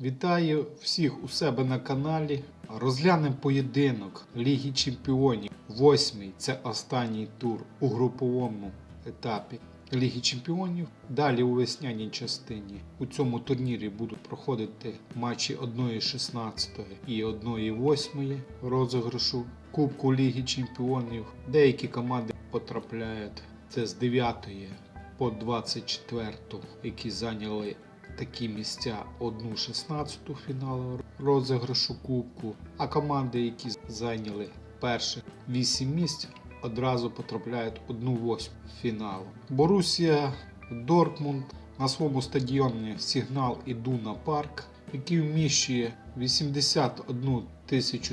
Вітаю всіх у себе на каналі. Розглянемо поєдинок Ліги Чемпіонів. Восьмий це останній тур у груповому етапі Ліги Чемпіонів. Далі у весняній частині у цьому турнірі будуть проходити матчі 1-16 і 1-8 розіграшу Кубку Ліги Чемпіонів. Деякі команди потрапляють це з 9 по 24, які зайняли такі місця 1-16 фіналу розіграшу Кубку, а команди, які зайняли перших 8 місць, одразу потрапляють 1-8 фіналу. Борусія Дортмунд на своєму стадіоні Сигнал Ідуна Парк, який вміщує 81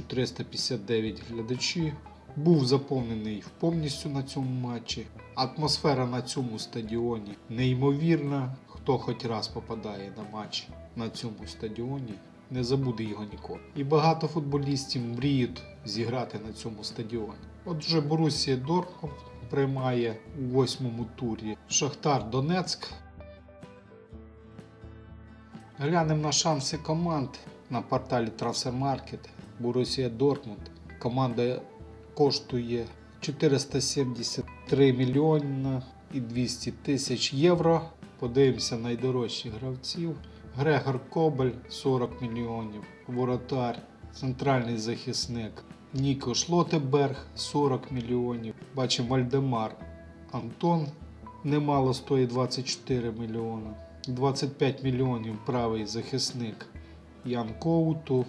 359 глядачів, був заповнений повністю на цьому матчі. Атмосфера на цьому стадіоні неймовірна. Хто хоч раз попадає на матч на цьому стадіоні, не забуде його ніколи. І багато футболістів мріють зіграти на цьому стадіоні. Отже, Борусія Дортмунд приймає у восьмому турі Шахтар Донецьк. Глянемо на шанси команд на порталі Transfermarkt. Борусія Дортмунд. Команда коштує 473 мільйона і 200 тисяч євро. Подивимося найдорожчих гравців. Грегор Кобель 40 мільйонів. Воротар, центральний захисник. Ніко Шлотеберг 40 мільйонів. Бачимо Вальдемар Антон немало стоїть 24 мільйона. 25 мільйонів правий захисник Ян Коуту.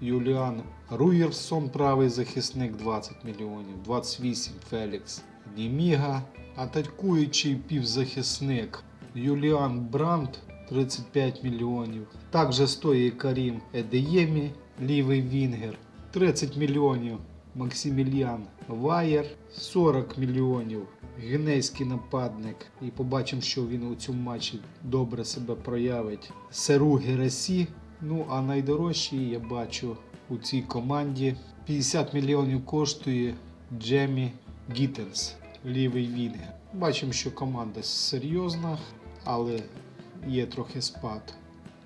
Юліан Руєрсон, правий захисник 20 мільйонів, 28 Фелікс Німіга, атакуючий півзахисник Юліан Брандт 35 мільйонів. Також стоїть Карім Едеємі, лівий Вінгер 30 мільйонів. Максиміліан Ваєр 40 мільйонів. Генейський нападник. І побачимо, що він у цьому матчі добре себе проявить. Серу Герасі Ну, а найдорожчий я бачу у цій команді 50 мільйонів коштує Джемі Гіттенс, лівий вінгер. Бачимо, що команда серйозна, але є трохи спад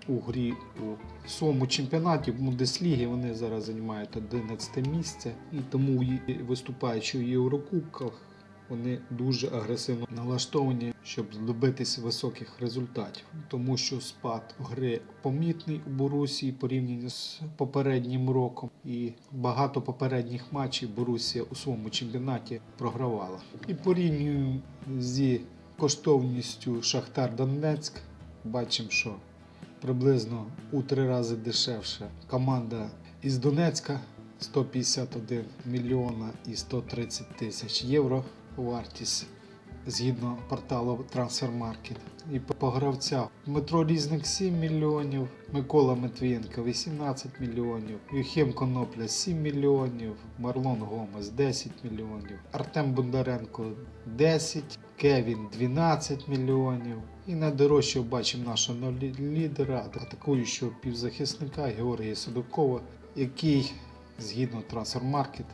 у грі у своєму чемпіонаті в Бундеслігі. Вони зараз займають 11 місце і тому виступаючи у Єврокубках. Вони дуже агресивно налаштовані, щоб добитися високих результатів, тому що спад гри помітний у Борусії порівняно з попереднім роком, і багато попередніх матчів Борусія у своєму чемпіонаті програвала. І порівнюємо зі коштовністю Шахтар Донецьк, бачимо, що приблизно у три рази дешевше команда із Донецька 151 мільйона і 130 тисяч євро вартість згідно порталу Transfermarkt. І по гравцях Дмитро Різник 7 мільйонів, Микола Матвієнко 18 мільйонів, Юхим Конопля 7 мільйонів, Марлон Гомес 10 мільйонів, Артем Бондаренко 10, Кевін 12 мільйонів. І найдорожче бачимо нашого лідера, атакуючого півзахисника Георгія Судакова, який згідно Transfermarkt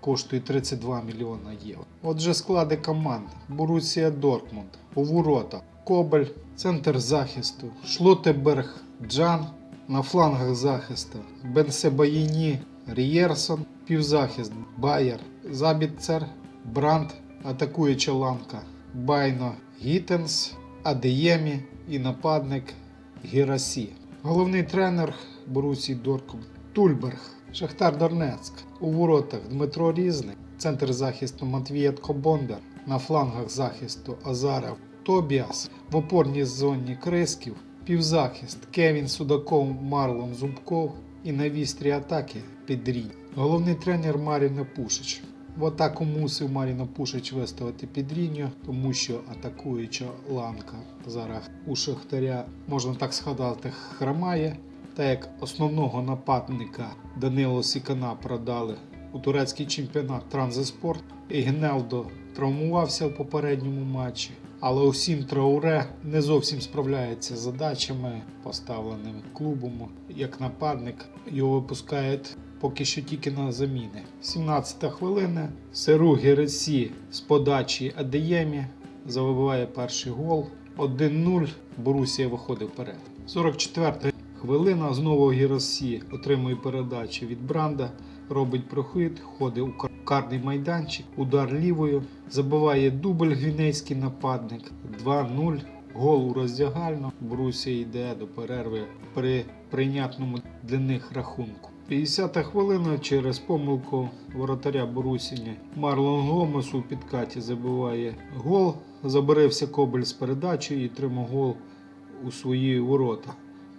коштує 32 мільйона євро. Отже, склади команд: Борусія Дортмунд, у Кобель, центр захисту, Шлотеберг, Джан, на флангах захисту, Бенсебаїні, Рієрсон, півзахист, Байер, Забітцер, Бранд, атакуюча ланка, Байно, Гіттенс, Адеємі і нападник Герасі. Головний тренер Борусії Дортмунд Тульберг, Шахтар Донецьк. У воротах Дмитро Різник, центр захисту Матвієтко Бондар, на флангах захисту Азаров Тобіас, в опорній зоні Крисків, півзахист Кевін Судаков, Марлон Зубков і на вістрі атаки Підрій. Головний тренер Маріно Пушич. В атаку мусив Маріно Пушич виставити Підріньо, тому що атакуюча ланка зараз у Шахтаря, можна так сказати, хромає. Та як основного нападника Данило Сікана продали у турецький чемпіонат Транзиспорт, і Генелдо травмувався в попередньому матчі. Але усім Трауре не зовсім справляється з задачами, поставленими клубом. Як нападник його випускають поки що тільки на заміни. 17 хвилина. Серу Гересі з подачі Адеємі забиває перший гол. 1-0. Борусія виходить вперед. 44 хвилина. Знову Гіросі отримує передачу від Бранда, робить прохід, ходить у карний майданчик, удар лівою, забиває дубль гвінейський нападник 2-0. Гол у роздягальну. Борусія йде до перерви при прийнятному для них рахунку. 50-та хвилина через помилку воротаря Борусіні Марлон Гомес у підкаті забиває гол. Забарився Кобель з передачею і тримав гол у свої ворота.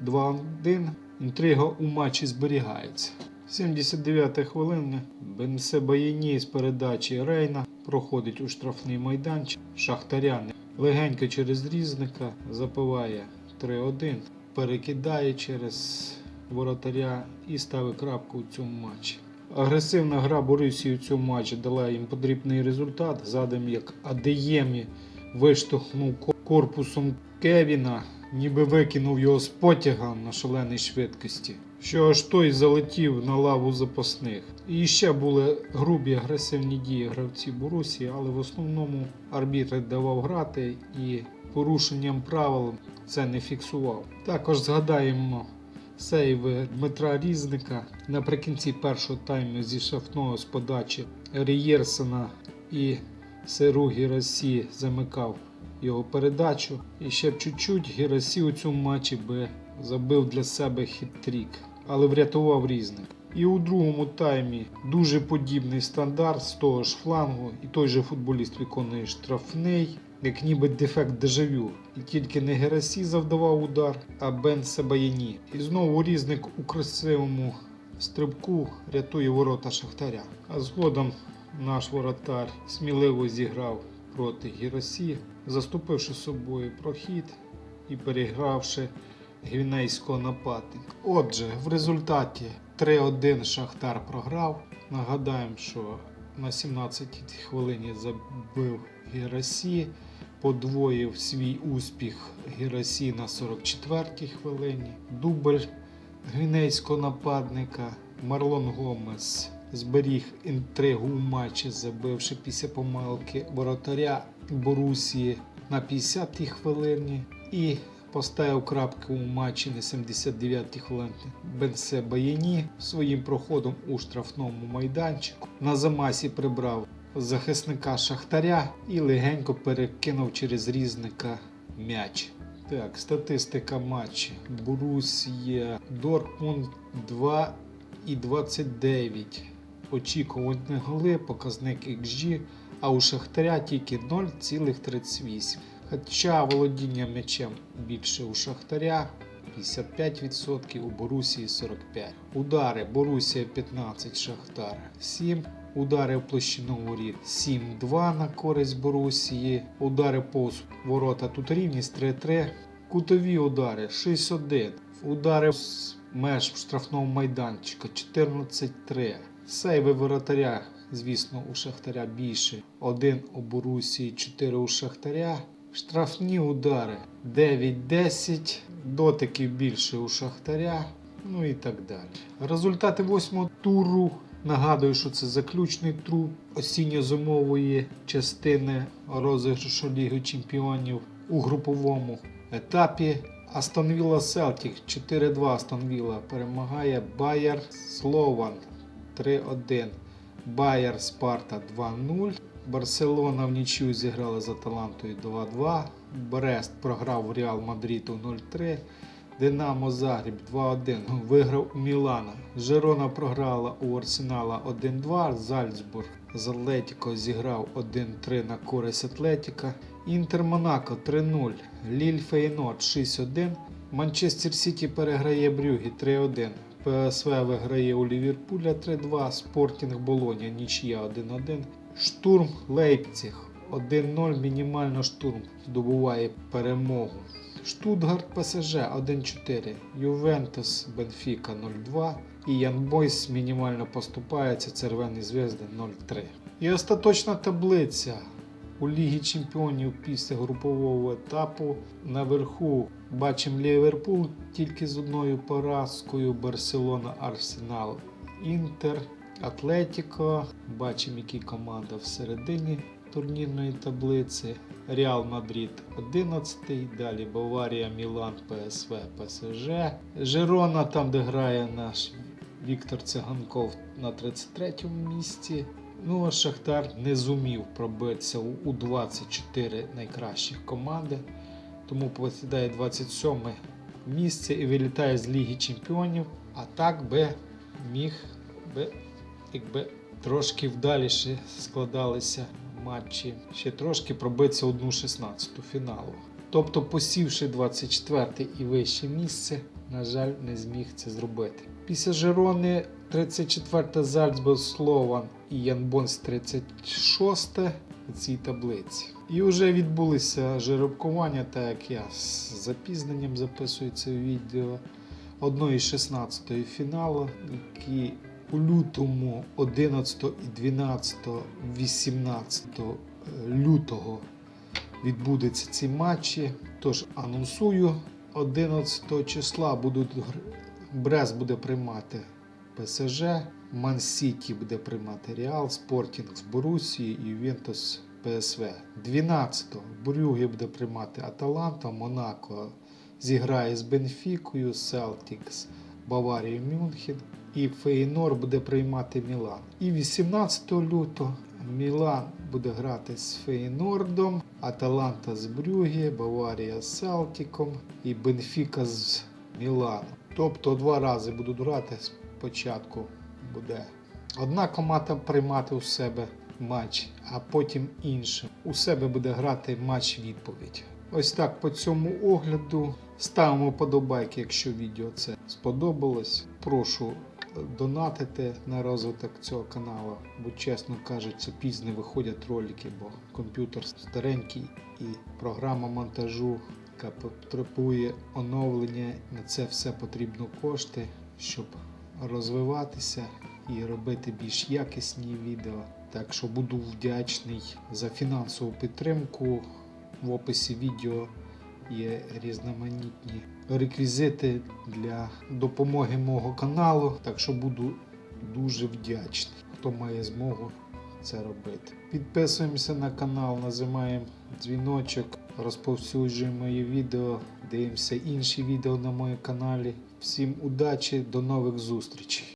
2-1. Інтрига у матчі зберігається. 79 хвилина. Бенсе Баяні з передачі Рейна проходить у штрафний майданчик. Шахтаряни легенько через різника запиває 3-1, перекидає через воротаря і ставить крапку у цьому матчі. Агресивна гра Борисії у цьому матчі дала їм потрібний результат. Задом як Адеємі виштовхнув корпусом Кевіна, ніби викинув його з потяга на шаленій швидкості. Що аж той залетів на лаву запасних. І ще були грубі агресивні дії гравців Борусії, але в основному арбітр давав грати і порушенням правил це не фіксував. Також згадаємо сейви Дмитра Різника наприкінці першого тайму зі шафного з подачі Рієрсена і сиру Гірасі замикав його передачу. І ще б чуть-чуть Гірасі у цьому матчі би забив для себе хіт-трік, але врятував різник. І у другому таймі дуже подібний стандарт з того ж флангу, і той же футболіст виконує штрафний, як ніби дефект дежавю. І тільки не Герасі завдавав удар, а Бен Себаяні. І знову різник у красивому стрибку рятує ворота Шахтаря. А згодом наш воротар сміливо зіграв проти Гіросі, заступивши собою прохід і перегравши гвінейського нападника. Отже, в результаті 3-1 Шахтар програв. Нагадаємо, що на 17-й хвилині забив Гірасі, подвоїв свій успіх Гірасі на 44-й хвилині. Дубль гвінейського нападника Марлон Гомес зберіг інтригу у матчі, забивши після помилки воротаря Борусії на 50-й хвилині і поставив крапку у матчі на 79-й хвилині Бенсе Баяні своїм проходом у штрафному майданчику. На замасі прибрав захисника Шахтаря і легенько перекинув через різника м'яч. Так, статистика матчі. Борусія Дортмунд 2 і 29. Очікувані голи, показник XG, а у Шахтаря тільки 0,38. Хоча володіння м'ячем більше у Шахтаря 55%, у Борусії 45%. Удари Борусія 15, Шахтар 7. Удари в площину воріт 7-2 на користь Борусії. Удари повз ворота тут рівність 3-3. Кутові удари 6-1. Удари з меж в штрафному майданчику 14-3. Сейви воротаря, звісно, у Шахтаря більше. Один у Борусії, 4 у Шахтаря. Штрафні удари 9-10. Дотиків більше у Шахтаря. Ну і так далі. Результати восьмого туру. Нагадую, що це заключний тур осінньо-зимової частини розіграшу Ліги Чемпіонів у груповому етапі. Астон Вілла Селтік 4-2 Астон Вілла перемагає Байер Слован 3-1. Байер Спарта 2-0. Барселона в нічю зіграла з Аталантою 2-2. Брест програв в Реал Мадріду 0-3. Динамо Загріб 2-1 виграв у Мілана. Жерона програла у Арсенала 1-2. Зальцбург з Атлетіко зіграв 1-3 на користь Атлетіка. Інтер Монако 3-0. Ліль Фейнорд 6-1. Манчестер Сіті переграє Брюгі 3-1. ПСВ виграє у Ліверпуля 3-2. Спортінг Болоня нічия 1-1. Штурм Лейпціг 1-0. Мінімально штурм здобуває перемогу. Штутгарт ПСЖ 1-4, Ювентус Бенфіка 0-2 і Ян Бойс мінімально поступається Червоні зв'язки 0-3. І остаточна таблиця у Лігі Чемпіонів після групового етапу. Наверху бачимо Ліверпуль тільки з одною поразкою, Барселона, Арсенал, Інтер, Атлетіко. Бачимо, які команда всередині турнірної таблиці. Реал Мадрид 11, далі Баварія, Мілан, ПСВ, ПСЖ. Жерона, там, де грає наш Віктор Циганков на 33-му місці. Ну а Шахтар не зумів пробитися у- у 24 найкращих команди, тому посідає 27 місце і вилітає з Ліги Чемпіонів. А так би міг би, якби трошки вдаліше складалися матчі, ще трошки пробитися одну 16 фіналу. Тобто, посівши 24 і вище місце, на жаль, не зміг це зробити. Після Жерони 34 Зальцбург, Слован і Янбонс 36 у цій таблиці. І вже відбулися жеребкування, так як я з запізненням записую це відео. Одної 16 фіналу, які у лютому 11 і 12, 18 лютого відбудуться ці матчі. Тож анонсую 11 числа будуть Брест буде приймати ПСЖ, Ман Сіті буде приймати Реал, Спортінг з Борусії Ювентус ПСВ. 12 Брюге буде приймати Аталанта, Монако зіграє з Бенфікою, Селтікс, Баварія, Мюнхен. І Фейнор буде приймати Мілан. І 18 лютого Мілан буде грати з Фейнордом, Аталанта з Брюге, Баварія з Селтіком і Бенфіка з Міланом. Тобто два рази будуть грати. Спочатку буде одна команда приймати у себе матч, а потім інша. У себе буде грати матч відповідь. Ось так по цьому огляду. Ставимо подобайки, якщо відео це сподобалось. Прошу донатити на розвиток цього каналу, бо чесно кажучи, пізно виходять ролики, бо комп'ютер старенький і програма монтажу, яка потребує оновлення. На це все потрібно кошти, щоб розвиватися і робити більш якісні відео. Так що буду вдячний за фінансову підтримку. В описі відео є різноманітні реквізити для допомоги мого каналу. Так що буду дуже вдячний, хто має змогу це робити. Підписуємося на канал, нажимаємо дзвіночок, розповсюджуємо мої відео, дивимося інші відео на моєму каналі. Всім удачі, до нових зустрічей!